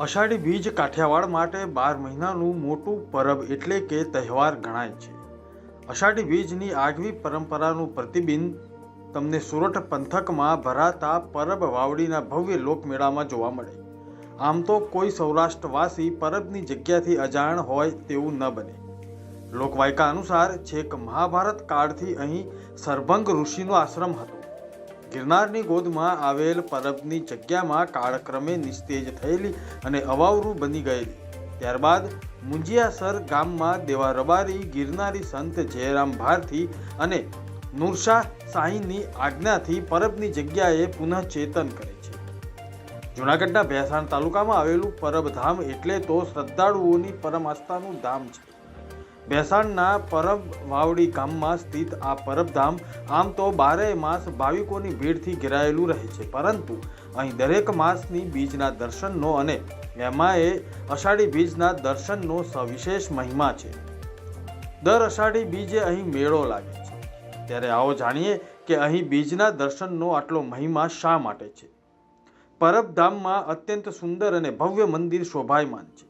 અષાઢી બીજ કાઠિયાવાડ માટે બાર મહિનાનું મોટું પરબ એટલે કે તહેવાર ગણાય છે. અષાઢી બીજની આગવી પરંપરાનું પ્રતિબિંબ તમને સુરત પંથકમાં ભરાતા પરબ વાવડીના ભવ્ય લોકમેળામાં જોવા મળે. આમ તો કોઈ સૌરાષ્ટ્રવાસી પરબની જગ્યાથી અજાણ હોય તેવું ન બને. લોકવાયકા અનુસાર છેક મહાભારત કાળથી અહીં સરભંગ ઋષિનો આશ્રમ હતો. ગિરનારની ગોદમાં આવેલ પરબની જગ્યામાં કાળક્રમે નિસ્તેજ થયેલી અને અવાવરું બની ગયેલી. ત્યારબાદ મુંજિયાસર ગામમાં દેવા રબારી ગિરનારી સંત જયરામ ભારથી અને નુરશાહ શાહીની આજ્ઞાથી પરબની જગ્યાએ પુનઃચેતન કરે છે. જૂનાગઢના ભેસાણ તાલુકામાં આવેલું પરબધામ એટલે તો શ્રદ્ધાળુઓની પરમ આસ્થાનું ધામ છે. ભેસાણના પરબ વાવડી ગામમાં સ્થિત આ પરબધામ આમ તો બારેય માસ ભાવિકોની ભીડથી ઘેરાયેલું રહે છે. પરંતુ અહીં દરેક માસની બીજના દર્શનનો અને એમાં એ અષાઢી બીજના દર્શનનો સવિશેષ મહિમા છે. દર અષાઢી બીજે અહીં મેળો લાગે છે. ત્યારે આવો જાણીએ કે અહીં બીજના દર્શનનો આટલો મહિમા શા માટે છે? પરબધામમાં અત્યંત સુંદર અને ભવ્ય મંદિર શોભાયમાન છે.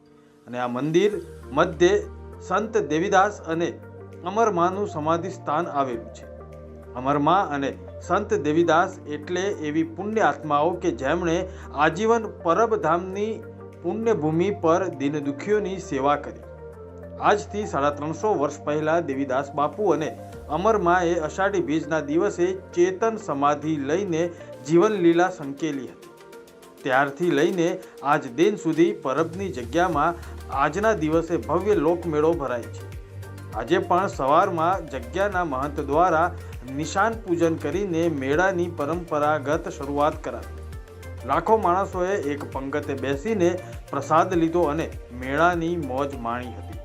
અને આ મંદિર મધ્યે સંત દેવીદાસ અને અમરમાનું સમાધિ સ્થાન આવેલું છે. અમરમા અને સંત દેવીદાસ એટલે એવી પુણ્ય આત્માઓ કે જેમણે આજીવન પરબધામની પુણ્યભૂમિ પર દિનદુખીઓની સેવા કરી. આજથી સાડા ત્રણસો વર્ષ પહેલાં દેવીદાસ બાપુ અને અમરમાએ અષાઢી બીજના દિવસે ચેતન સમાધિ લઈને જીવનલીલા સંકેલી હતી. ત્યારથી લઈને આજ દિન સુધી પરબની જગ્યામાં આજના દિવસે ભવ્ય લોકમેળો ભરાય છે. આજે પણ સવારમાં જગ્યાના મહંત દ્વારા નિશાન પૂજન કરીને મેળાની પરંપરાગત શરૂઆત કરાવી. લાખો માણસોએ એક પંગતે બેસીને પ્રસાદ લીધો અને મેળાની મોજ માણી હતી.